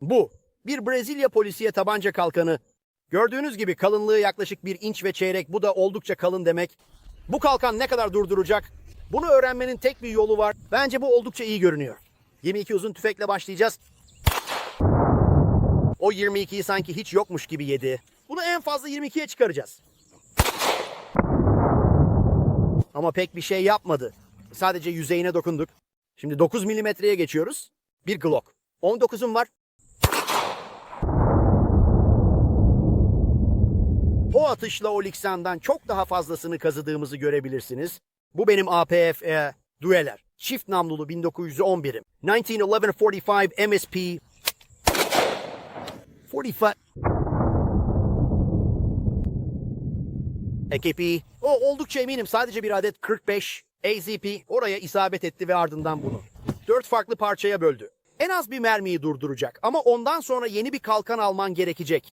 Bu. Bir Brezilya polisiye tabanca kalkanı. Gördüğünüz gibi kalınlığı yaklaşık bir inç ve çeyrek. Bu da oldukça kalın demek. Bu kalkan ne kadar durduracak? Bunu öğrenmenin tek bir yolu var. Bence bu oldukça iyi görünüyor. 22 uzun tüfekle başlayacağız. O 22'yi sanki hiç yokmuş gibi yedi. Bunu en fazla 22'ye çıkaracağız. Ama pek bir şey yapmadı. Sadece yüzeyine dokunduk. Şimdi 9 milimetreye geçiyoruz. Bir Glock. 19'um var. O atışla o Liksan'dan çok daha fazlasını kazıdığımızı görebilirsiniz. Bu benim APF e, Dueler. Çift namlulu 1911'im. 1911-45 MSP 45 AKP. O oldukça eminim sadece bir adet 45 AZP oraya isabet etti ve ardından bunu. Dört farklı parçaya böldü. En az bir mermiyi durduracak ama ondan sonra yeni bir kalkan alman gerekecek.